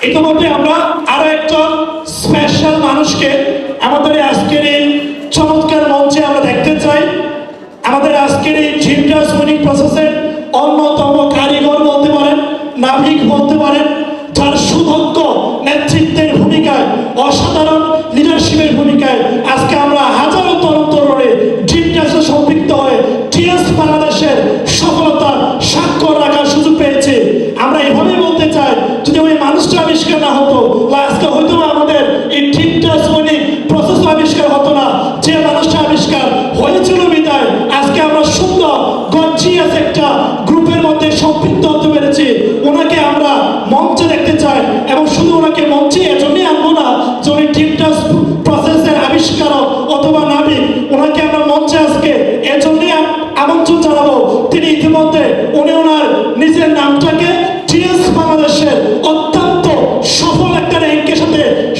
ইতিমধ্যে আমরা আরও একজন স্পেশাল মানুষকে আমাদের আজকের এই চমৎকার মঞ্চে আমরা দেখতে চাই। আমাদের আজকের এই জিমটাস মনিক প্রসেসের অন্যতম কারিগর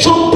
son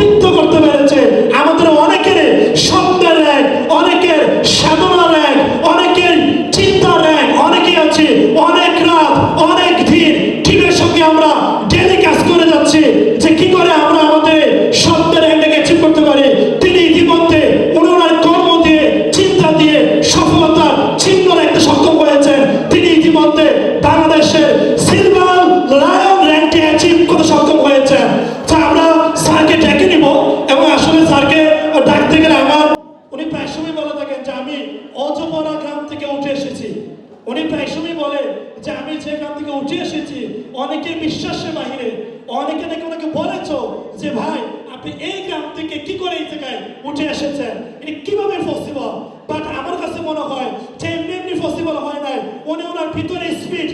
অনেকে নাকি ওনাকে বলেছ যে, ভাই, আপনি এই গ্রাম থেকে কি করে এই জায়গায় উঠে এসেছেন? এটা কীভাবে পসিবল বাট আমার কাছে মনে হয় যে, এমনি এমনি পসিবল হয় নাই। উনি ওনার ভিতরে স্পিড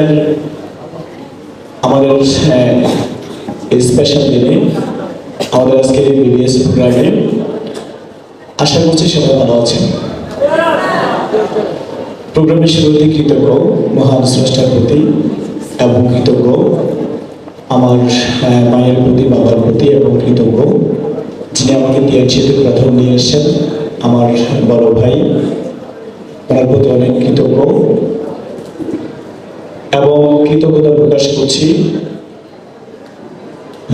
ছিলেন আমাদের হ্যাঁ, স্পেশাল দিনে আমাদের আজকের এই বিবিএস প্রোগ্রামে আশা করছি সবাই ভালো আছেন। প্রোগ্রামের শুরুতে কৃতজ্ঞ, মহান স্রষ্টার প্রতি এবং কৃতজ্ঞ, আমার হ্যাঁ, মায়ের প্রতি, বাবার প্রতি এবং কৃতজ্ঞ, যিনি আমাকে দিয়াচিতে প্রথম নিয়ে এসেছেন, আমার বড় ভাই, ওনার প্রতি অনেক কৃতজ্ঞ। এবং কৃতজ্ঞতা প্রকাশ করছি।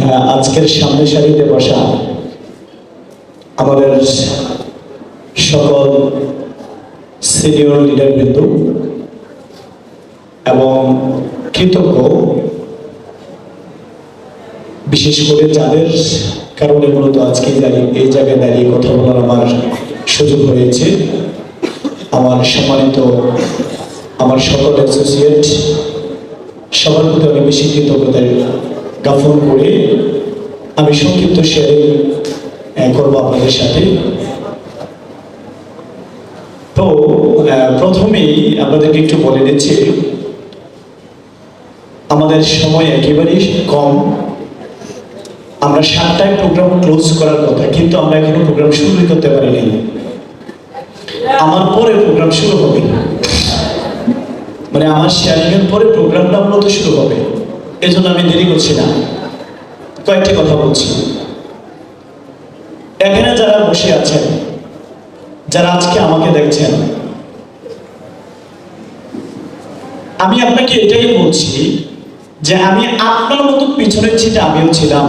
হ্যাঁ, আজকের সামনে সারিতে বসা আমাদের সকল সিনিয়র লিডার বৃন্দ এবং কৃতজ্ঞ, বিশেষ করে যাদের কারণে মূলত আজকে দাঁড়িয়ে, এই জায়গায় দাঁড়িয়ে কথা বলার আমার সুযোগ হয়েছে। আমার সম্মানিত, আমার সকল অ্যাসোসিয়েট সবার প্রতি অনেক বেশি কৃতজ্ঞতা জ্ঞাপন করে আমি সংক্ষিপ্ত শেয়ারিং করব আপনাদের সাথে। তো প্রথমেই আপনাদেরকে একটু বলে দিচ্ছি, আমাদের সময় একেবারেই কম। আমরা সাতটায় প্রোগ্রাম ক্লোজ করার কথা, কিন্তু আমরা এখনও প্রোগ্রাম শুরু করতে পারিনি। আমার পরে প্রোগ্রাম শুরু হবে। মানে আমার শেয়ারিং এর পরে প্রোগ্রামটা মূলত শুরু হবে। এজন্য আমি দেরি করছি না। কয়েকটি কথা বলছি। এখানে যারা বসে আছেন, যারা আজকে আমাকে দেখছেন, আমি আপনাকে এটাই বলছি যে আমি আপনার মতো পিছনের ছিটে আমিও ছিলাম।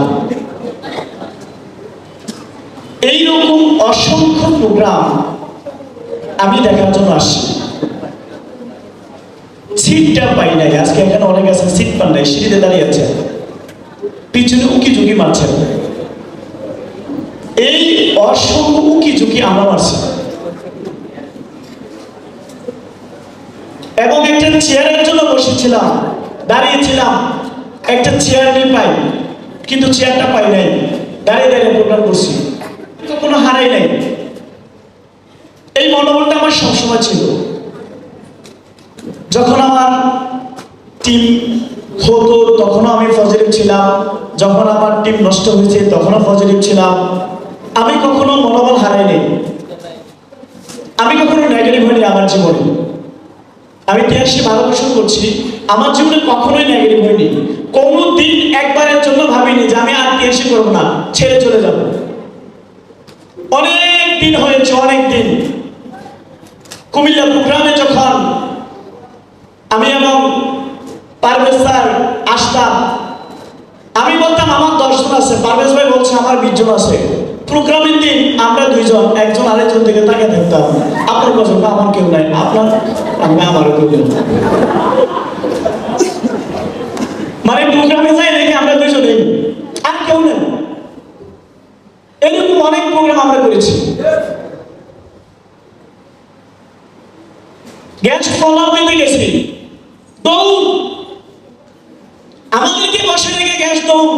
এইরকম অসংখ্য প্রোগ্রাম আমি দেখার জন্য আসছি। সিটটা পাই নাই। আজকে এখানে অনেক আছে, সিট পান নাই, সিঁড়িতে দাঁড়িয়ে আছে। পিছনে উকি ঝুঁকি মারছেন এই অসংখ্য উকি ঝুঁকি আমরা মারছি। এবং একটা চেয়ারের জন্য বসেছিলাম, দাঁড়িয়েছিলাম। একটা চেয়ার নিয়ে পাই, কিন্তু চেয়ারটা পাই নাই। দাঁড়িয়ে দাঁড়িয়ে প্রোগ্রাম করছি। কোনো হারাই নাই। এই মনোবলটা আমার সবসময় ছিল। যখন আমার টিম হতো তখনও আমি পজিটিভ ছিলাম। যখন আমার টিম নষ্ট হয়েছে, তখনও পজিটিভ ছিলাম। আমি কখনো মনোবল হারাইনি। আমি কখনো নেগেটিভ হইনি আমার জীবনে। আমি তিয়াশি বছর করছি। আমার জীবনে কখনোই নেগেটিভ হয়নি। কোনো দিন একবারের জন্য ভাবিনি যে আমি আর তিয়াশি করব না, ছেড়ে চলে যাব। অনেক দিন হয়েছে, অনেক দিন। কুমিল্লা প্রোগ্রামে যখন আমি এবং পারভেজ স্যার আসতাম আমি বলতাম, আমার দর্শন আছে। পারভেজ ভাই বলছে, আমার বিশ জন আছে। প্রোগ্রামের দিন আমরা দুইজন, একজন আরেকজন থেকে তাকে দেখতাম। আপনার না, আমার কেউ নাই। আপনার? আমি, আমারও নেই। মানে প্রোগ্রামে যাই দেখি আমরা দুইজনেই, আর কেউ নেই। এরকম অনেক প্রোগ্রাম আমরা করেছি গ্যাস ফলো দিতে গেছি দৌড় আমাদেরকে বসে রেখে গ্যাস দৌড়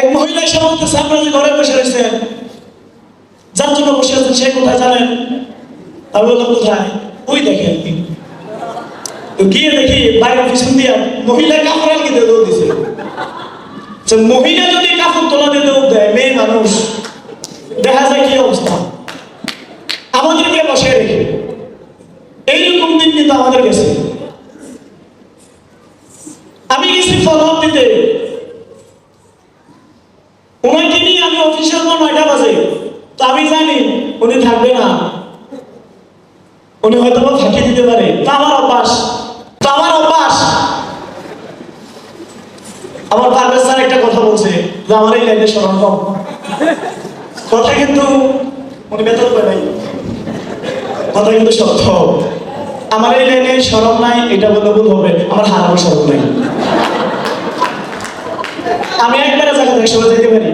এক মহিলা এসে বলতেছে আপনারা যে ঘরে বসে রয়েছেন যার জন্য বসে আছেন সে কোথায় জানেন পিছন দিয়া মহিলা দিছে। মহিলা যদি কাপড় তোলা দিয়ে দেয় মেয়ে মানুষ দেখা যায় কি অবস্থা আমাদেরকে বসে রেখে এইরকম দিন কিন্তু আমাদের গেছে আমি গেছি ফলো দিতে ওনাকে নিয়ে আমি অফিসে আসব নয়টা বাজে তো আমি জানি উনি থাকবে না উনি হয়তো বা ফাঁকি দিতে পারে তা আমার অভ্যাস তো আমার অভ্যাস আমার পারভেজ স্যার একটা কথা বলছে যে আমার এই লাইনে স্মরণ কম কথা কিন্তু উনি বেতন পায় নাই। কথা কিন্তু সত্য। আমার এই লাইনে সরব নাই, এটা বললে ভুল হবে। আমার হারানো সরব নাই। আমি একবারে জায়গা থেকে সরে যেতে পারি।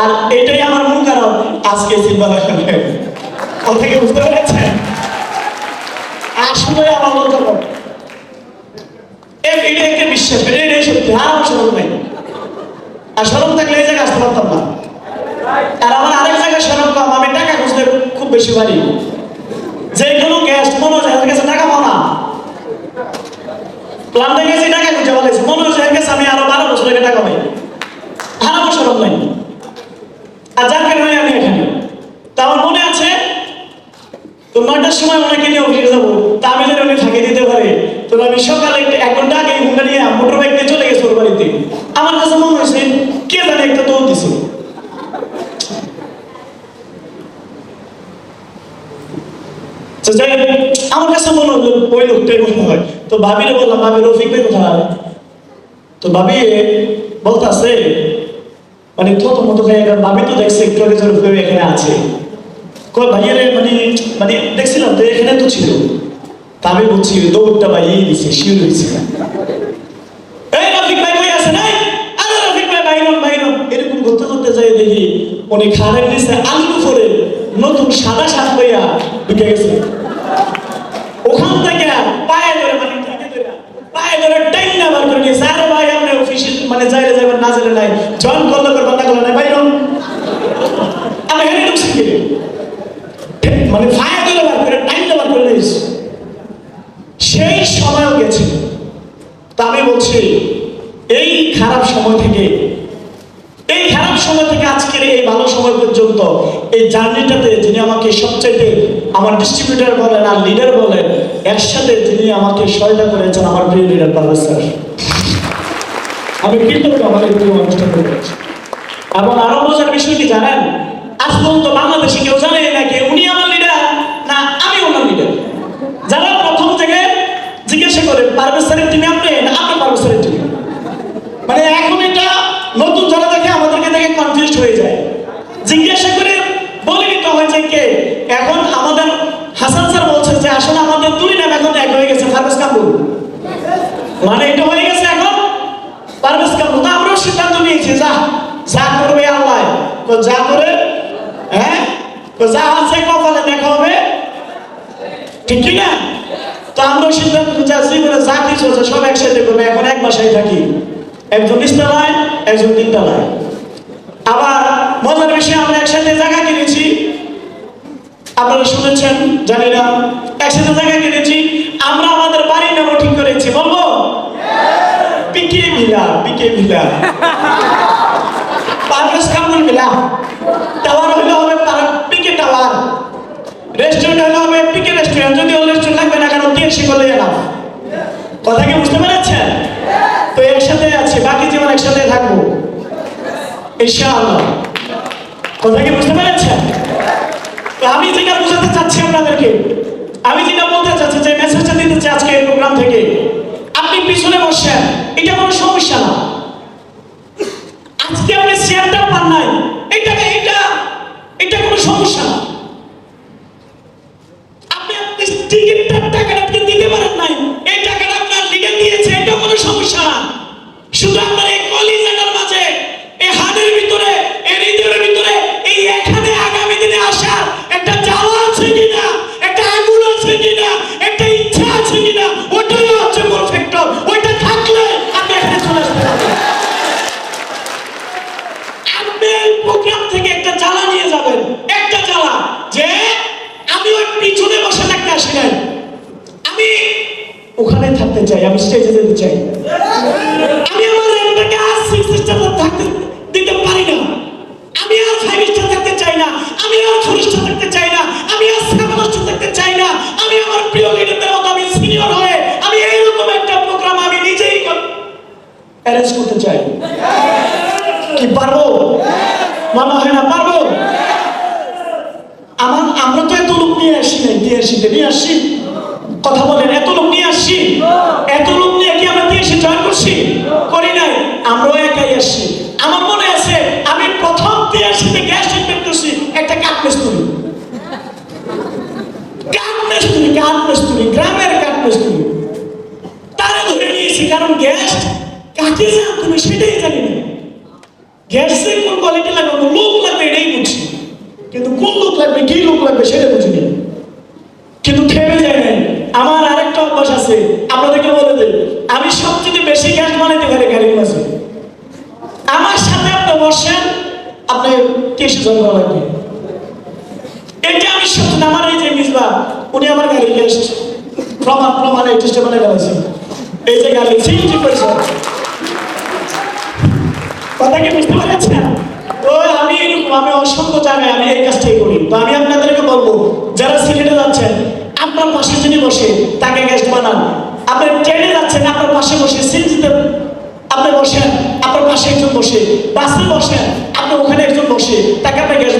আর এটাই আমার মূল কারণ, আজকে সিলভার কথা কি বুঝতে পেরেছেন? আসলে আমার মতো এটা একটা বিশ্বাস এটাই সত্যি। আর সরব নাই। আর সরব থাকলে এই জায়গায় আসতে পারতাম না। আর আমার আরেক জায়গায় সরব কম, আমি টাকা খুঁজতে খুব বেশি পারি যে কোনো গ্যাস মনে হয় যাদের কাছে টাকা পাও না। প্লান্টে গেছি টাকা খুঁজে বলেছে মনে হচ্ছে এর কাছে আমি আরও বারো বছর আগে টাকা পাই। আর আমার সরব নাই। আর যার কারণে আমি এখানে। তা আমার মনে আছে তো নয়টার সময় ওনাকে নিয়ে অফিসে যাব। তা আমি যদি উনি ফাঁকি দিতে পারে। তো আমি সকালে এক ঘণ্টা আগে হুন্ডা নিয়ে মোটর বাইক নিয়ে চলে গেছি ওর বাড়িতে। আমার কাছে মনে হয়েছে কে জানে একটা আমার কাছে মনে হলো, ওই লোকটাই মনে হয়। তো বললাম, ভাবি, রফিক ভাই তো ভাবি মানে মতো ভাবি তো দেখছে একটু আগে ভাই এখানে আছে। কয় ভাইয়ের মানে মানে দেখছিলাম তো এখানে তো ছিল। তা আমি বলছি, দৌড়টা ভাইয়েই দিছে শিওর হয়েছে এই রফিক ভাই কই এই আরে বাইরন বাইরন এরকম করতে করতে যাই দেখি, উনি খানের নিচে আলু করে নতুন সাদা সাত পাইয়া ঢুকে গেছে। ওখান থেকে পায়ে ধরে মানে পায়ে ধরে টাইম না বার করে নিয়েছে আর ভাই আপনি অফিসে মানে যাইলে যাবেন না নাই, জয়েন করলে করবেন না করলে নাই বাইরন আমি এখানে ঢুকছি কি ঠিক, মানে পায়ে ধরে বার করে টাইম না বার করে নিয়েছে সেই সময়ও গেছে তা আমি বলছি এই খারাপ সময় থেকে এই খারাপ সময় থেকে আজকের এই ভালো সময় পর্যন্ত এই জার্নিটাতে যিনি আমাকে সবচাইতে আমার ডিস্ট্রিবিউটার বলেন আর লিডার বলেন একসাথে যিনি আমাকে সহায়তা করেছেন, আমার প্রিয় লিডার পারভেজ স্যার। আমি কৃতজ্ঞ এই প্রিয় অনুষ্ঠান করেছি এবং আরও বোঝার বিষয় কি জানেন? আজ পর্যন্ত বাংলাদেশে কেউ জানে না কি উনি আমার লিডার, না আমি ওনার লিডার। যারা প্রথম থেকে জিজ্ঞাসা করে, পারভেজ স্যারের টিমে আপনি? না, আপনি পারভেজ স্যারের টিমে মানে এখন এটা নতুন যারা দেখে আমাদেরকে দেখে কনফিউজ হয়ে যায়। জিজ্ঞাসা করে বলে দিতে হয়েছে কে? এখন আমাদের হাসান যে আসলে আমাদের দুই নাম এখন এক হয়ে গেছে পারভেজ কাপুর। মানে এটা হয়ে গেছে এখন? পারভেজ কাপুর। তা আমরাও সিদ্ধান্ত নিয়েছি, যা যা করবে আল্লাহ। তো যা করে হ্যাঁ? তো যা আছে কপালে দেখা হবে। ঠিক না? তো আমরা সিদ্ধান্ত যা কিছু সব একসাথে করবে। এখন এক বাসায় থাকি। একজন নিচতলায়, একজন তিনতলায়। আবার মজার বিষয়ে, আমরা একসাথে জায়গা কিনেছি আপনারা শুনেছেন, জানি না, একসাথে জায়গা কিনেছি আমরা আমাদের বাড়ির নামও ঠিক করেছি, বলব? PK villa PK villa. Parvez Kamrul villa. Tower হইলে হবে পিকে টাওয়ার। রেস্টুরেন্ট হলে হবে পিকে রেস্টুরেন্ট। যদি রেস্টুরেন্ট লাগবে না কেন টিএসি করলে না কথা কি বুঝতে পেরেছেন? তো একসাথে আছি, বাকি জীবন একসাথে থাকব। ইনশাআল্লাহ কথা কি বুঝতে পেরেছেন তো আমি যেটা বোঝাতে চাচ্ছি আপনাদেরকে। আমি যেটা বলতে চাচ্ছি যে মেসেজটা দিতে চাই আজকে এই প্রোগ্রাম থেকে, আপনি পিছনে বসেন, এটা কোনো সমস্যা না। আজকে আপনি শেয়ারটা পান নাই, এটা এটা এটা কোনো সমস্যা না। আপনি আপনি টিকিটটার টাকাটা আপনি দিতে পারেন নাই, এই টাকাটা আপনার লিডার দিয়েছে এটা কোনো সমস্যা না। শুধু ওখানে থাকতে চাই, আমি স্টেজে যেতে চাই। আমি আমার র্যাঙ্কটাকে আর সিক্স থাকতে দিতে পারি না। আমি আর ফাইভ স্টার থাকতে চাই না। আমি আর ফোর স্টার থাকতে চাই না। আমি আর সেভেন স্টার থাকতে চাই না। আমি আমার প্রিয় মতো, আমি সিনিয়র হয়ে, আমি এইরকম একটা প্রোগ্রাম আমি নিজেই অ্যারেঞ্জ করতে চাই। কি পারব? মনে হয় না পারব? আমার আমরা তো এত লোক নিয়ে আসি নাই, দিয়ে আসিতে নিয়ে আসি। কথা বলেন এত লোক নিয়ে আসছি এত লোক নিয়ে কি আমরা দিয়ে জয়েন করছি? করি নাই, আমরাও একাই আসছি। আমার মনে আছে, আমি প্রথম দিয়ে আসিতে গ্যাস করছি, একটা কাঠ সেটাই গ্যাসের কোন কোয়ালিটি লোক লাগবে কিন্তু কোন লোক লাগবে, কি লোক লাগবে, সেটা কিন্তু আমার আরেকটা অভ্যাস আছে, আপনাদেরকে বলে দেব আমি সবচেয়ে বেশি গ্যাস বানাইতে পারি গাড়ির মাঝে আমার সাথে আপনি বসেন, আপনি কেসে জন্ম লাগবে। এটা আমি সত্য আমার এই যে মিসবা উনি আমার গাড়ির গেস্ট প্রমাণ প্রমাণ টেস্টে বানাই গেছে এই যে গাড়ি সিএনজি করেছে। কথা কি বুঝতে পারছেন? তো আমি এরকম, আমি অসংখ্য জায়গায় আমি এই কাজটাই করি। তো আমি আপনাদেরকে বলব, যারা সিলেটে যাচ্ছেন, আপনার পাশে যিনি বসে তাকে গেস্ট বানান। আপনি ট্রেনে যাচ্ছেন, আপনার পাশে বসে সিনজিতে আপনি বসেন, আপনার পাশে একজন বসে, বাসে বসেন, আপনি ওখানে একজন বসে, তাকে আপনি গ্যাস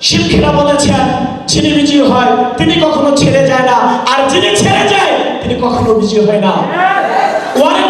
শিক্ষিরা বলেছেন, যিনি বিজয়ী হয়, তিনি কখনো ছেড়ে যায় না। আর যিনি ছেড়ে যায়, তিনি কখনো বিজয়ী হয় না। ওয়ারেন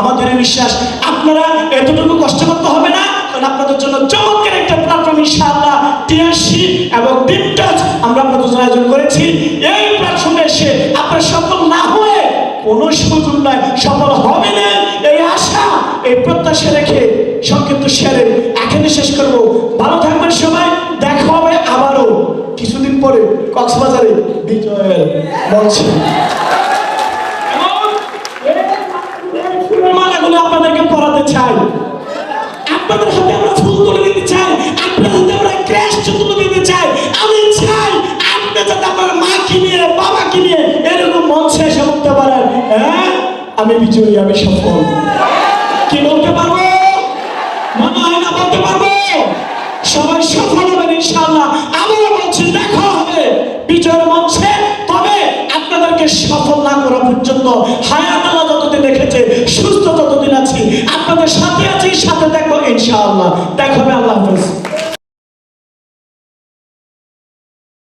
আমাদের এই বিশ্বাস, আপনারা এতটুকু কষ্ট করতে হবে না, কারণ আপনাদের জন্য চমৎকার একটা প্ল্যাটফর্ম ইনশাআল্লাহ টিএসসি এবং ডিপ টাচ আমরা আপনাদের জন্য আয়োজন করেছি। এই প্ল্যাটফর্মে এসে আপনারা সফল না হয়ে কোনো সুযোগ নাই, সফল হবে না, এই আশা, এই প্রত্যাশা রেখে সংক্ষিপ্ত শেয়ারে এখানে শেষ করব। ভালো থাকবেন সবাই, দেখা হবে আবারও, কিছুদিন পরে কক্সবাজারে বিজয়ের মঞ্চে এবং এই ফুলের মালাগুলো আপনাদেরকে পরাতে চাই। আপনাদের হাতে আমরা ফুল তুলে দিতে চাই। আপনাদের হাতে আমরা ক্র্যাশ তুলে দিতে চাই। আমি চাই আপনি যাতে আপনার মাকে নিয়ে, বাবাকে নিয়ে এরকম মঞ্চে এসে উঠতে পারেন। হ্যাঁ? আমি বিজয়ী, আমি সফল। দেখো